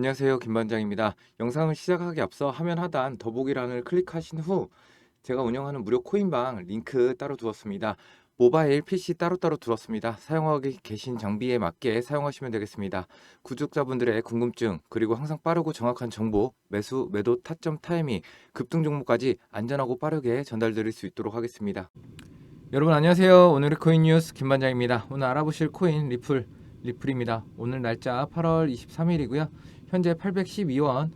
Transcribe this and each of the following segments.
안녕하세요. 김반장입니다. 영상을 시작하기 앞서 화면 하단 더보기란을 클릭하신 후 제가 운영하는 무료 코인방 링크 따로 두었습니다. 모바일, PC 따로따로 두었습니다. 사용하고 계신 장비에 맞게 사용하시면 되겠습니다. 구독자분들의 궁금증, 그리고 항상 빠르고 정확한 정보, 매수, 매도, 타점, 타이밍, 급등 종목까지 안전하고 빠르게 전달드릴 수 있도록 하겠습니다. 여러분 안녕하세요. 오늘의 코인 뉴스 김반장입니다. 오늘 알아보실 코인 리플, 리플입니다. 오늘 날짜 8월 23일이고요. 현재 812원,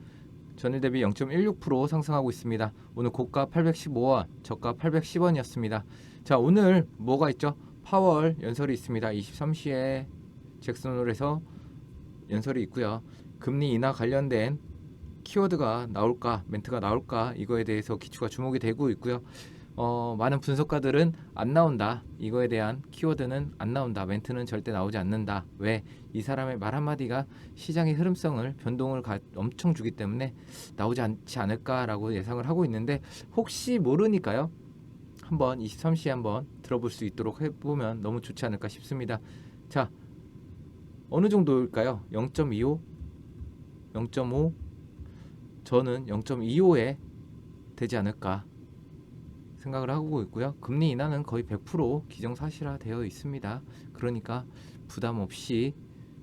전일 대비 0.16% 상승하고 있습니다. 오늘 고가 815원, 저가 810원이었습니다. 자, 오늘 뭐가 있죠? 파월 연설이 있습니다. 23시에 잭슨홀에서 연설이 있고요. 금리 인하 관련된 키워드가 나올까, 멘트가 나올까 이거에 대해서 기초가 주목이 되고 있고요. 어, 많은 분석가들은 안 나온다. 이거에 대한 키워드는 안 나온다. 멘트는 절대 나오지 않는다. 왜? 이 사람의 말 한마디가 시장의 흐름성을 변동을 가, 엄청 주기 때문에 나오지 않지 않을까라고 예상을 하고 있는데 혹시 모르니까요. 한번 23시에 한번 들어볼 수 있도록 해보면 너무 좋지 않을까 싶습니다. 자, 어느 정도일까요? 0.25, 0.5, 저는 0.25에 되지 않을까 생각을 하고 있고요. 금리 인하는 거의 100% 기정사실화 되어 있습니다. 그러니까 부담 없이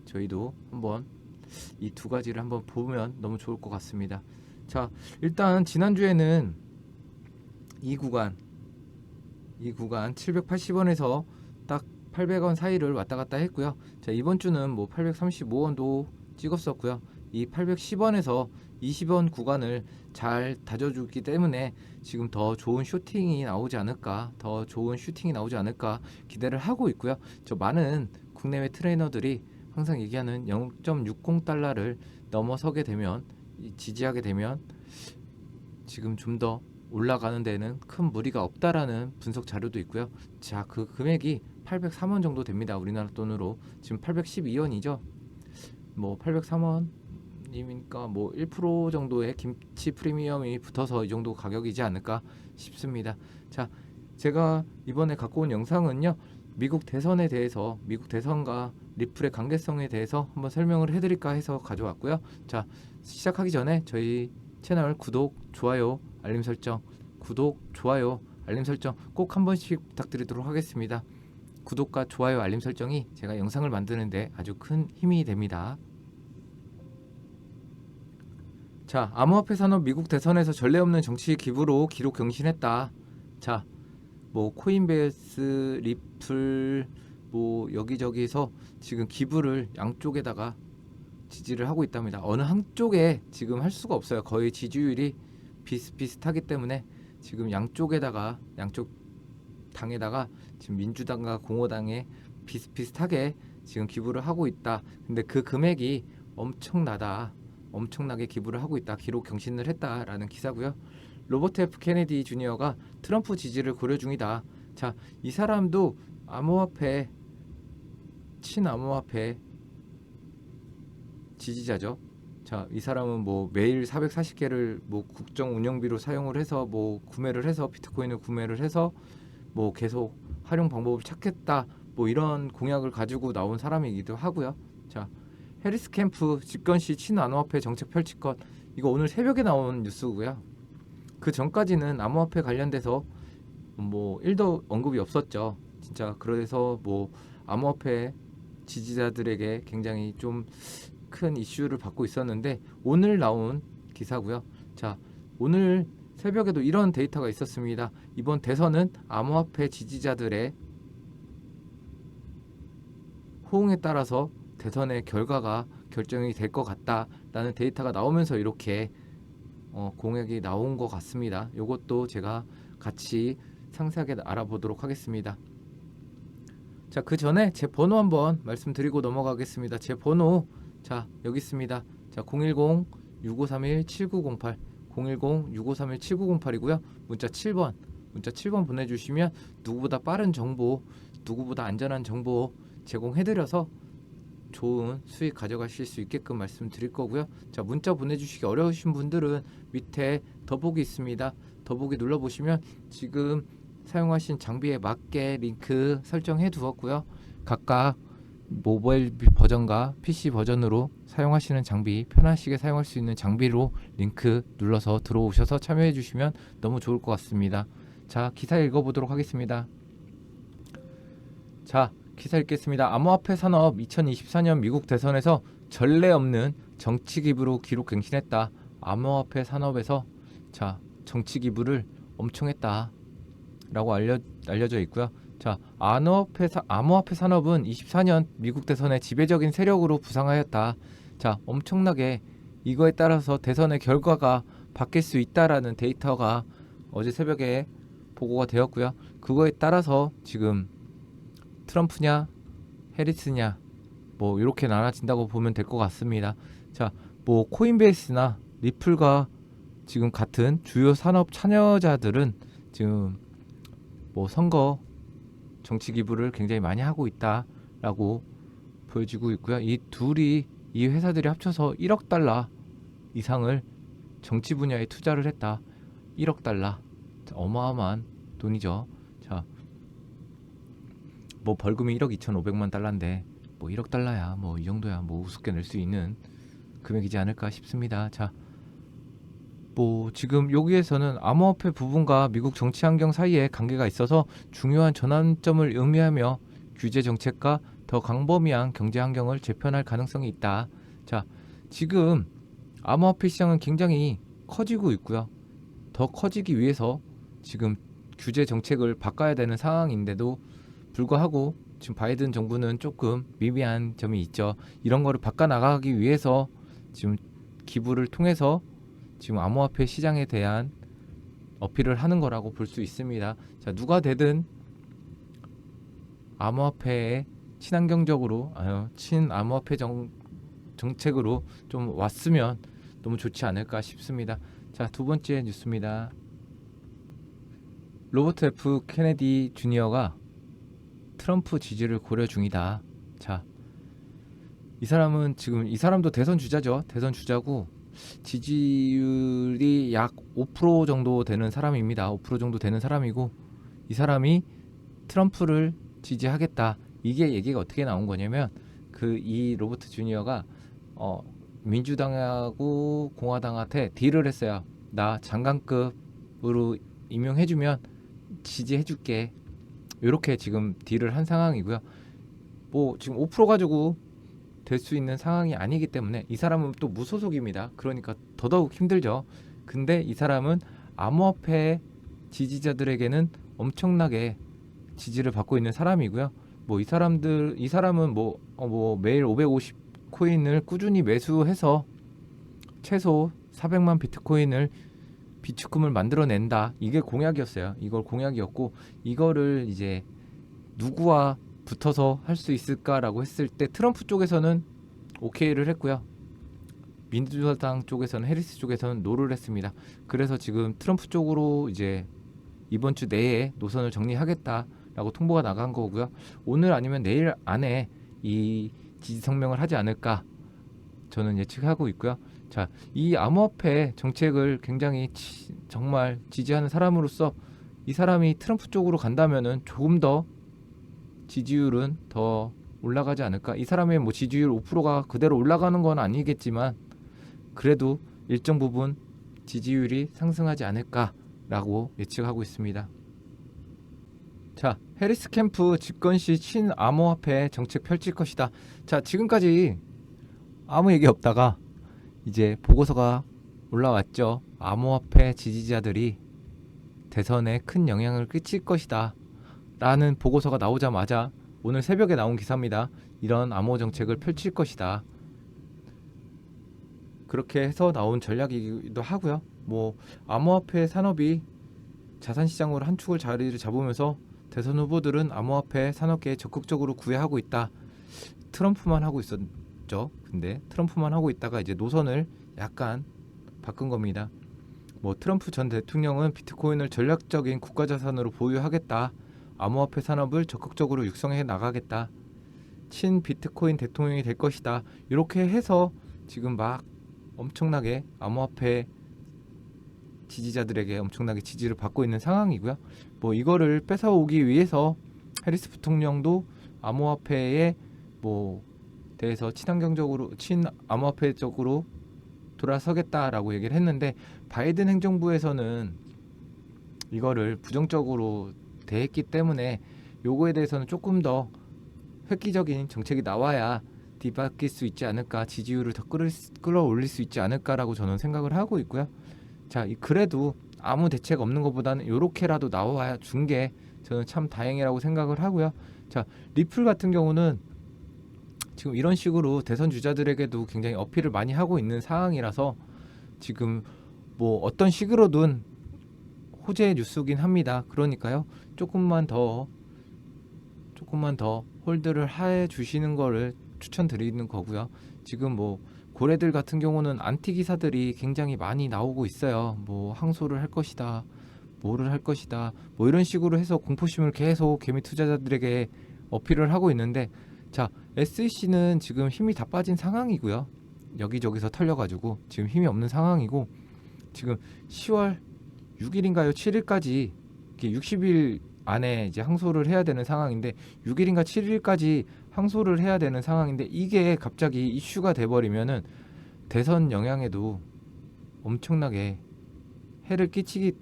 저희도 한번 이 두 가지를 한번 보면 너무 좋을 것 같습니다. 자, 일단 지난주에는 이 구간 이 구간 780원에서 딱 800원 사이를 왔다 갔다 했고요. 자, 이번 주는 뭐 835원도 찍었었고요. 이 810원에서 20원 구간을 잘 다져주기 때문에 지금 더 좋은 슈팅이 나오지 않을까, 더 좋은 슈팅이 나오지 않을까 기대를 하고 있고요. 저 많은 국내외 트레이너들이 항상 얘기하는 0.60달러를 넘어서게 되면 이 지지하게 되면 지금 좀 더 올라가는 데는 큰 무리가 없다라는 분석 자료도 있고요. 자, 그 금액이 803원 정도 됩니다. 우리나라 돈으로 지금 812원이죠. 뭐 803원 님이니까 뭐 1% 정도의 김치 프리미엄이 붙어서 이 정도 가격이지 않을까 싶습니다. 자, 제가 이번에 갖고 온 영상은요. 미국 대선에 대해서 미국 대선과 리플의 관계성에 대해서 한번 설명을 해드릴까 해서 가져왔고요. 자, 시작하기 전에 저희 채널 구독, 좋아요, 알림 설정, 구독, 좋아요, 알림 설정 꼭 한 번씩 부탁드리도록 하겠습니다. 구독과 좋아요, 알림 설정이 제가 영상을 만드는데 아주 큰 힘이 됩니다. 자, 암호화폐 산업 미국 대선에서 전례 없는 정치 기부로 기록 경신했다. 자, 뭐 코인베이스, 리플, 뭐 여기저기서 지금 기부를 양쪽에다가 지지를 하고 있답니다. 어느 한쪽에 지금 할 수가 없어요. 거의 지지율이 비슷비슷하기 때문에 지금 양쪽에다가 양쪽 당에다가 지금 민주당과 공화당에 비슷비슷하게 지금 기부를 하고 있다. 근데 그 금액이 엄청나다. 엄청나게 기부를 하고 있다. 기록 경신을 했다라는 기사고요. 로버트 F 케네디 주니어가 트럼프 지지를 고려 중이다. 자, 이 사람도 암호화폐 친암호화폐 지지자죠. 자, 이 사람은 뭐 매일 440개를 뭐 국정 운영비로 사용을 해서 뭐 구매를 해서 비트코인을 구매를 해서 뭐 계속 활용 방법을 찾겠다. 뭐 이런 공약을 가지고 나온 사람이기도 하고요. 자, 해리스 캠프 집권 시 친암호화폐 정책 펼칠 것 이거 오늘 새벽에 나온 뉴스고요. 그 전까지는 암호화폐 관련돼서 뭐 1도 언급이 없었죠. 진짜 그래서 뭐 암호화폐 지지자들에게 굉장히 좀 큰 이슈를 받고 있었는데 오늘 나온 기사고요. 자, 오늘 새벽에도 이런 데이터가 있었습니다. 이번 대선은 암호화폐 지지자들의 호응에 따라서 대선의 결과가 결정이 될 것 같다라는 데이터가 나오면서 이렇게 어, 공약이 나온 것 같습니다. 이것도 제가 같이 상세하게 알아보도록 하겠습니다. 자, 그 전에 제 번호 한번 말씀드리고 넘어가겠습니다. 제 번호 자, 여기 있습니다. 자, 010-6531-7908 010-6531-7908이고요. 문자 7번 문자 7번 보내 주시면 누구보다 빠른 정보, 누구보다 안전한 정보 제공해 드려서 좋은 수익 가져가실 수 있게끔 말씀드릴 거고요. 자, 문자 보내주시기 어려우신 분들은 밑에 더보기 있습니다. 더보기 눌러보시면 지금 사용하신 장비에 맞게 링크 설정해 두었고요. 각각 모바일 버전과 PC 버전으로 사용하시는 장비 편하시게 사용할 수 있는 장비로 링크 눌러서 들어오셔서 참여해 주시면 너무 좋을 것 같습니다. 자 기사 읽어보도록 하겠습니다. 자 기사 읽겠습니다. 암호화폐 산업 2024년 미국 대선에서 전례 없는 정치 기부로 기록 갱신했다. 암호화폐 산업에서 자 정치 기부를 엄청 했다라고 알려 알려져 있고요. 자, 암호화폐, 사, 암호화폐 산업은 24년 미국 대선의 지배적인 세력으로 부상하였다. 자, 엄청나게 이거에 따라서 대선의 결과가 바뀔 수 있다라는 데이터가 어제 새벽에 보고가 되었고요. 그거에 따라서 지금 트럼프냐 해리스냐 뭐 이렇게 나눠진다고 보면 될 것 같습니다. 자, 뭐 코인베이스나 리플과 지금 같은 주요 산업 참여자들은 지금 뭐 선거 정치 기부를 굉장히 많이 하고 있다라고 보여지고 있고요. 이 둘이 이 회사들이 합쳐서 1억 달러 이상을 정치 분야에 투자를 했다. 1억 달러. 자, 어마어마한 돈이죠. 자, 뭐 벌금이 1억 2,500만 달러인데 뭐 1억 달러야 뭐 이 정도야 뭐 우습게 낼 수 있는 금액이지 않을까 싶습니다. 자, 뭐 지금 여기에서는 암호화폐 부분과 미국 정치 환경 사이에 관계가 있어서 중요한 전환점을 의미하며 규제 정책과 더 광범위한 경제 환경을 재편할 가능성이 있다. 자, 지금 암호화폐 시장은 굉장히 커지고 있고요. 더 커지기 위해서 지금 규제 정책을 바꿔야 되는 상황인데도 불구하고 지금 바이든 정부는 조금 미미한 점이 있죠. 이런 거를 바꿔 나가기 위해서 지금 기부를 통해서 지금 암호화폐 시장에 대한 어필을 하는 거라고 볼 수 있습니다. 자, 누가 되든 암호화폐에 친환경적으로 아유, 친암호화폐 정, 정책으로 좀 왔으면 너무 좋지 않을까 싶습니다. 자, 두 번째 뉴스입니다. 로버트 F 케네디 주니어가 트럼프 지지를 고려 중이다. 자, 이 사람은 지금 이 사람도 대선 주자죠. 대선 주자고 지지율이 약 5% 정도 되는 사람입니다. 5% 정도 되는 사람이고 이 사람이 트럼프를 지지하겠다. 이게 얘기가 어떻게 나온 거냐면 그 이 로버트 주니어가 어 민주당하고 공화당한테 딜을 했어요. 나 장관급으로 임명해주면 지지해줄게. 이렇게 지금 딜을 한 상황이고요. 뭐 지금 5% 가지고 될 수 있는 상황이 아니기 때문에 이 사람은 또 무소속입니다. 그러니까 더더욱 힘들죠. 근데 이 사람은 암호화폐 지지자들에게는 엄청나게 지지를 받고 있는 사람이고요. 뭐 이 사람들 이 사람은 뭐, 어, 뭐 매일 550 코인을 꾸준히 매수해서 최소 400만 비트코인을 비축금을 만들어낸다. 이게 공약이었어요. 이걸 공약이었고 이거를 이제 누구와 붙어서 할 수 있을까라고 했을 때 트럼프 쪽에서는 오케이를 했고요. 민주당 쪽에서는 해리스 쪽에서는 노를 했습니다. 그래서 지금 트럼프 쪽으로 이제 이번 주 내에 노선을 정리하겠다라고 통보가 나간 거고요. 오늘 아니면 내일 안에 이 지지 성명을 하지 않을까 저는 예측하고 있고요. 자, 이 암호화폐 정책을 굉장히 치, 정말 지지하는 사람으로서 이 사람이 트럼프 쪽으로 간다면은 조금 더 지지율은 더 올라가지 않을까? 이 사람의 뭐 지지율 5%가 그대로 올라가는 건 아니겠지만 그래도 일정 부분 지지율이 상승하지 않을까라고 예측하고 있습니다. 자, 해리스 캠프 집권 시 친암호화폐 정책 펼칠 것이다. 자, 지금까지 아무 얘기 없다가 이제 보고서가 올라왔죠. 암호화폐 지지자들이 대선에 큰 영향을 끼칠 것이다. 라는 보고서가 나오자마자 오늘 새벽에 나온 기사입니다. 이런 암호 정책을 펼칠 것이다. 그렇게 해서 나온 전략이기도 하고요. 뭐 암호화폐 산업이 자산 시장으로 한 축을 자리를 잡으면서 대선 후보들은 암호화폐 산업계에 적극적으로 구애하고 있다. 트럼프만 하고 있었 죠. 근데 트럼프만 하고 있다가 이제 노선을 약간 바꾼 겁니다. 뭐 트럼프 전 대통령은 비트코인을 전략적인 국가 자산으로 보유하겠다. 암호화폐 산업을 적극적으로 육성해 나가겠다. 친 비트코인 대통령이 될 것이다. 이렇게 해서 지금 막 엄청나게 암호화폐 지지자들에게 엄청나게 지지를 받고 있는 상황이고요. 뭐 이거를 뺏어오기 위해서 해리스 부통령도 암호화폐에 뭐 대해서 친환경적으로 친암호화폐적으로 돌아서겠다라고 얘기를 했는데 바이든 행정부에서는 이거를 부정적으로 대했기 때문에 요거에 대해서는 조금 더 획기적인 정책이 나와야 뒤바뀔 수 있지 않을까 지지율을 더 수- 끌어올릴 수 있지 않을까라고 저는 생각을 하고 있고요. 자, 이- 그래도 아무 대책 없는 것보다는 요렇게라도 나와 준게 저는 참 다행이라고 생각을 하고요. 자, 리플 같은 경우는 지금 이런 식으로 대선 주자들에게도 굉장히 어필을 많이 하고 있는 상황이라서 지금 뭐 어떤 식으로든 호재 뉴스긴 합니다. 그러니까요. 조금만 더 조금만 더 홀드를 해 주시는 거를 추천드리는 거고요. 지금 뭐 고래들 같은 경우는 안티 기사들이 굉장히 많이 나오고 있어요. 뭐 항소를 할 것이다. 뭐를 할 것이다. 뭐 이런 식으로 해서 공포심을 계속 개미 투자자들에게 어필을 하고 있는데 자, SEC는 지금 힘이 다 빠진 상황이고요. 여기저기서 털려가지고 지금 힘이 없는 상황이고 지금 10월 6일인가요? 7일까지 60일 안에 이제 항소를 해야 되는 상황인데 6일인가 7일까지 항소를 해야 되는 상황인데 이게 갑자기 이슈가 돼버리면은 대선 영향에도 엄청나게 해를 끼치기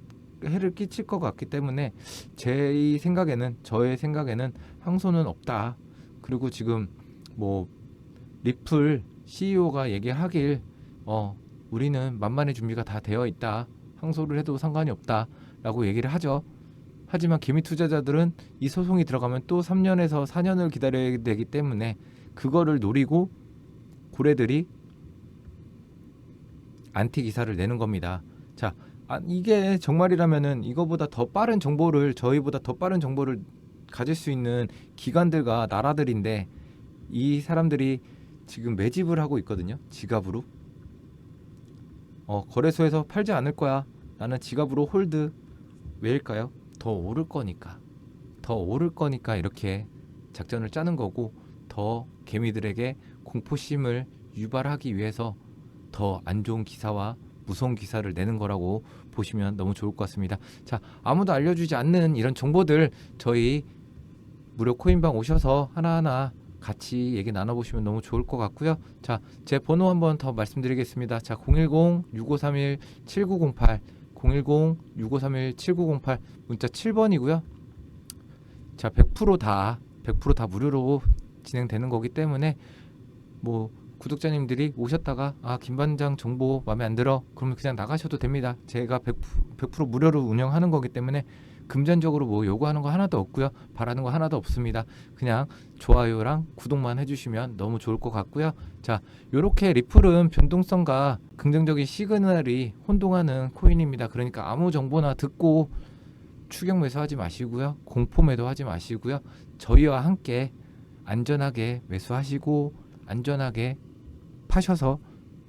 해를 끼칠 것 같기 때문에 제 생각에는 저의 생각에는 항소는 없다. 그리고 지금 뭐 리플 CEO가 얘기하길 어 우리는 만만의 준비가 다 되어 있다. 항소를 해도 상관이 없다라고 얘기를 하죠. 하지만 개미 투자자들은 이 소송이 들어가면 또 3년에서 4년을 기다려야 되기 때문에 그거를 노리고 고래들이 안티 기사를 내는 겁니다. 자, 아, 이게 정말이라면은 이거보다 더 빠른 정보를 저희보다 더 빠른 정보를 가질 수 있는 기관들과 나라들인데 이 사람들이 지금 매집을 하고 있거든요. 지갑으로. 어, 거래소에서 팔지 않을 거야. 나는 지갑으로 홀드. 왜일까요? 더 오를 거니까. 더 오를 거니까 이렇게 작전을 짜는 거고 더 개미들에게 공포심을 유발하기 위해서 더 안 좋은 기사와 무서운 기사를 내는 거라고 보시면 너무 좋을 것 같습니다. 자, 아무도 알려주지 않는 이런 정보들 저희 무료 코인방 오셔서 하나하나 같이 얘기 나눠보시면 너무 좋을 것 같고요. 자, 제 번호 한번 더 말씀드리겠습니다. 자, 010-6531-7908 010-6531-7908 문자 7번이고요. 자, 100%다 100%다 무료로 진행되는 거기 때문에 뭐 구독자님들이 오셨다가 아 김반장 정보 마음에 안 들어 그러면 그냥 나가셔도 됩니다. 제가 100%, 100% 무료로 운영하는 거기 때문에 금전적으로 뭐 요구하는 거 하나도 없고요. 바라는 거 하나도 없습니다. 그냥 좋아요랑 구독만 해주시면 너무 좋을 것 같고요. 자, 요렇게 리플은 변동성과 긍정적인 시그널이 혼동하는 코인입니다. 그러니까 아무 정보나 듣고 추격 매수하지 마시고요. 공포 매도하지 마시고요. 저희와 함께 안전하게 매수하시고 안전하게 파셔서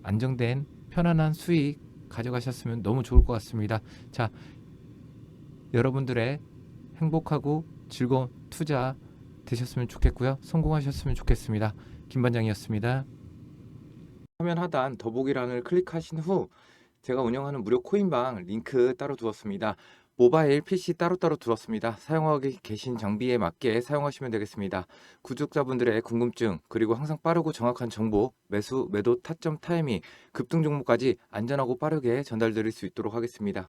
안정된 편안한 수익 가져가셨으면 너무 좋을 것 같습니다. 자, 여러분들의 행복하고 즐거운 투자 되셨으면 좋겠고요. 성공하셨으면 좋겠습니다. 김반장이었습니다. 화면 하단 더보기란을 클릭하신 후 제가 운영하는 무료 코인방 링크 따로 두었습니다. 모바일, PC 따로따로 두었습니다. 사용하고 계신 장비에 맞게 사용하시면 되겠습니다. 구독자분들의 궁금증 그리고 항상 빠르고 정확한 정보, 매수, 매도, 타점, 타이밍, 급등 종목까지 안전하고 빠르게 전달드릴 수 있도록 하겠습니다.